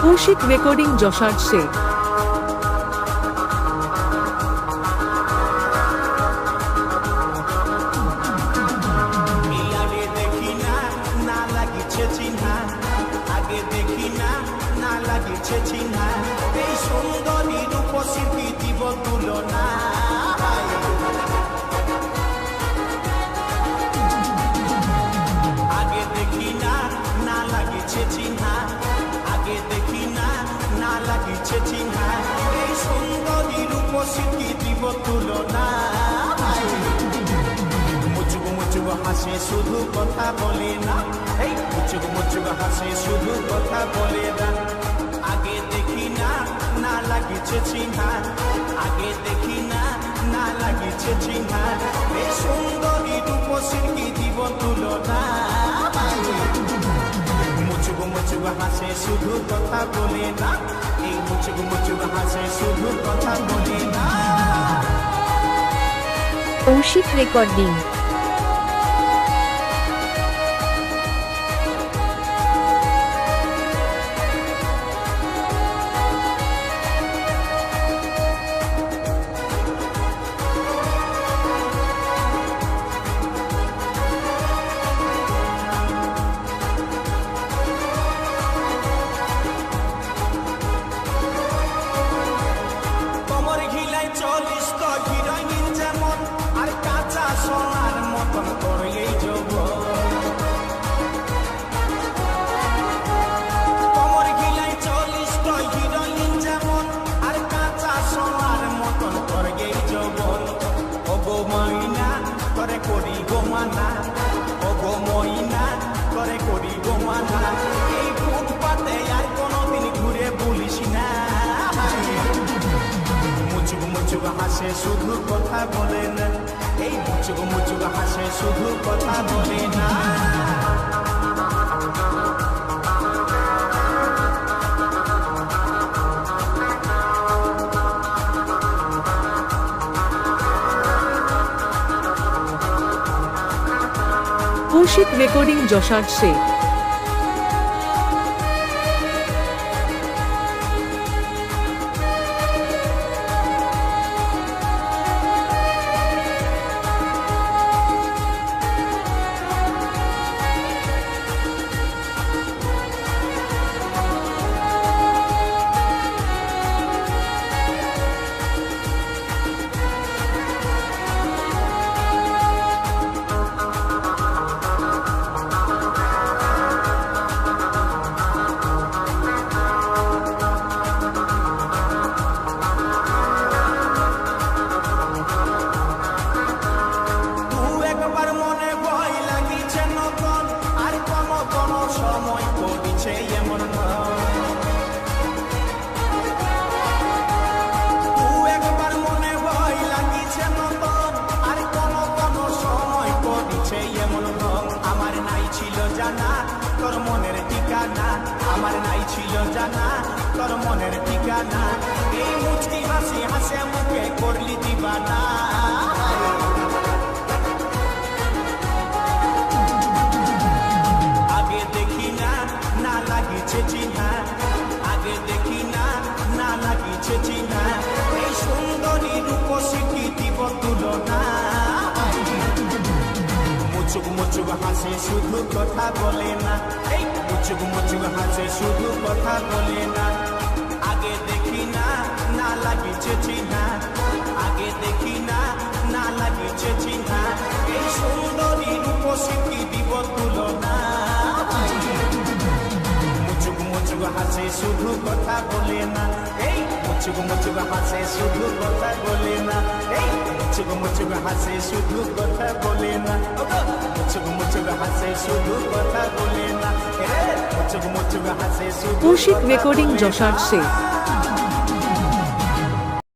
Kaushik recording যশার Sheikh লাগিছে এই সুন্দরী রূপশিল্পী দিব তুলনা লাগিছে চিহ্না এই সুন্দরী রূপসী দিব তুলনা মুচুক মুচুক হাসে শুধু কথা বলে না এই মুচুক মুচুক হাসে শুধু কথা বলে না আগে দেখি না না লাগিছে চিহ্না আগে দেখি না না লাগিছে চিহ্না এই সুন্দরী রূপসীর কি দিব তুলনা মুচুক হাসে, শুধু কথা বলে না। এই মুচুক মুচুক হাসে, শুধু কথা বলে না। কৌশিক রেকর্ডিং। মানা ও গো মইনা করে করিব মানা। এই ফুটপাতে আর কোনদিন ঘুরে বলিস না। মুচুক মুচুক হাসে, শুধু কথা বলে না। এই মুচুক মুচুক হাসে, শুধু কথা বলে না। কৌশিক রেকর্ডিং যশার সে তোর মনের ঠিকানা আমার নাই ছিল জানা তোর মনের ঠিকানা এই মুচকি মুচুক মুচুক হাসে শুধু কথা বলে না এই মুচুক মুচুক হাসে শুধু কথা বলে না আগে দেখি না না লাগিছে চিহ্না আগে দেখি না না লাগিছে চিহ্না এই সুন্দরী রূপসী কি দিব তুলনা মুচুক মুচুক হাসে শুধু কথা বলে না মুচুক হাসে শুধু কথা বলে না। এই মুচুক হাসে শুধু কথা বলে না। মুচুক হাসে শুধু কথা বলে না। মুচুক হাসে শুধু কৌশিক রেকর্ডিং যশার সে